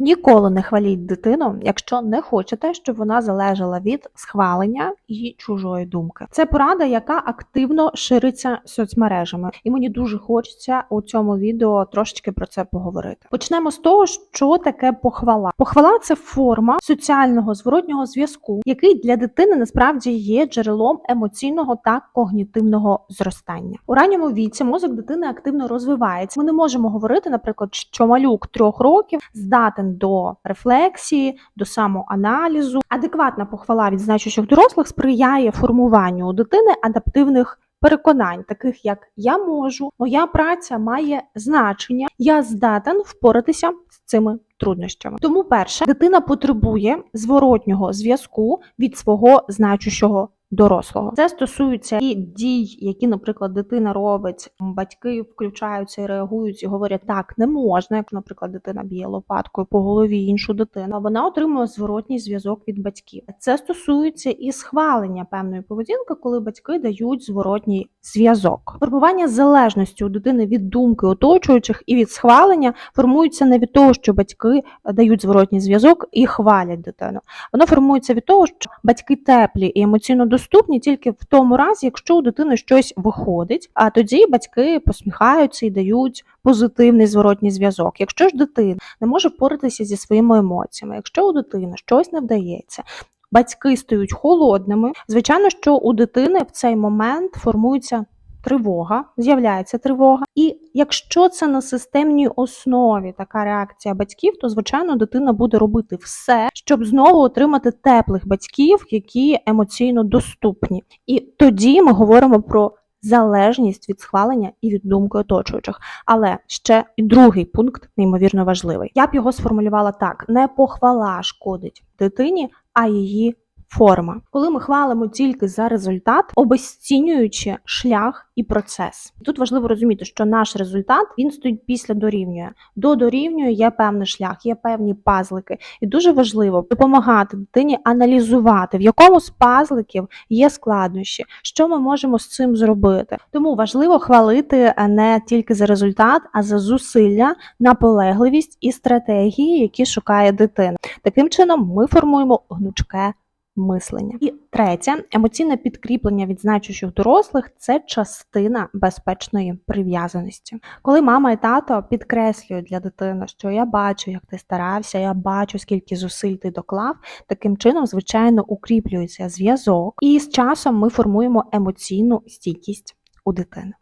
Ніколи не хваліть дитину, якщо не хочете, щоб вона залежала від схвалення і чужої думки. Це порада, яка активно шириться соцмережами, і мені дуже хочеться у цьому відео трошечки про це поговорити. Почнемо з того, що таке похвала. Похвала це форма соціального зворотнього зв'язку, який для дитини насправді є джерелом емоційного та когнітивного зростання. У ранньому віці мозок дитини активно розвивається. Ми не можемо говорити, наприклад, що малюк трьох років здатен до рефлексії, до самоаналізу. Адекватна похвала від значущих дорослих сприяє формуванню у дитини адаптивних. Переконань, таких як я можу, моя праця має значення, я здатен впоратися з цими труднощами. Тому, перше, дитина потребує зворотнього зв'язку від свого значущого дорослого. Це стосується і дій, які, наприклад, дитина робить. Батьки включаються і реагують і говорять, так не можна. Як, наприклад, дитина б'є лопаткою по голові іншу дитину, вона отримує зворотній зв'язок від батьків. Це стосується і схвалення певної поведінки, коли батьки дають зворотній зв'язок. Формування залежності у дитини від думки оточуючих і від схвалення формується не від того, що батьки дають зворотній зв'язок і хвалять дитину. Воно формується від того, що батьки теплі і емоційно доступні тільки в тому разі, якщо у дитини щось виходить, а тоді батьки посміхаються і дають позитивний зворотній зв'язок. Якщо ж дитина не може впоратися зі своїми емоціями, якщо у дитини щось не вдається. Батьки стають холодними. Звичайно, що у дитини в цей момент формується тривога, з'являється тривога. І якщо це на системній основі така реакція батьків, то звичайно дитина буде робити все, щоб знову отримати теплих батьків, які емоційно доступні. І тоді ми говоримо про. Залежність від схвалення і від думки оточуючих. Але ще і другий пункт неймовірно важливий. Я б його сформулювала так: не похвала шкодить дитині, а її форма. Коли ми хвалимо тільки за результат, обесцінюючи шлях і процес. Тут важливо розуміти, що наш результат він стоїть після дорівнює. До дорівнює є певний шлях, є певні пазлики. І дуже важливо допомагати дитині аналізувати, в якому з пазликів є складнощі, що ми можемо з цим зробити. Тому важливо хвалити не тільки за результат, а за зусилля, наполегливість і стратегії, які шукає дитина. Таким чином, ми формуємо гнучке мислення. І третє, емоційне підкріплення від значущих дорослих це частина безпечної прив'язаності. Коли мама і тато підкреслюють для дитини, що я бачу, як ти старався, я бачу, скільки зусиль ти доклав, таким чином, звичайно, укріплюється зв'язок, і з часом ми формуємо емоційну стійкість у дитини.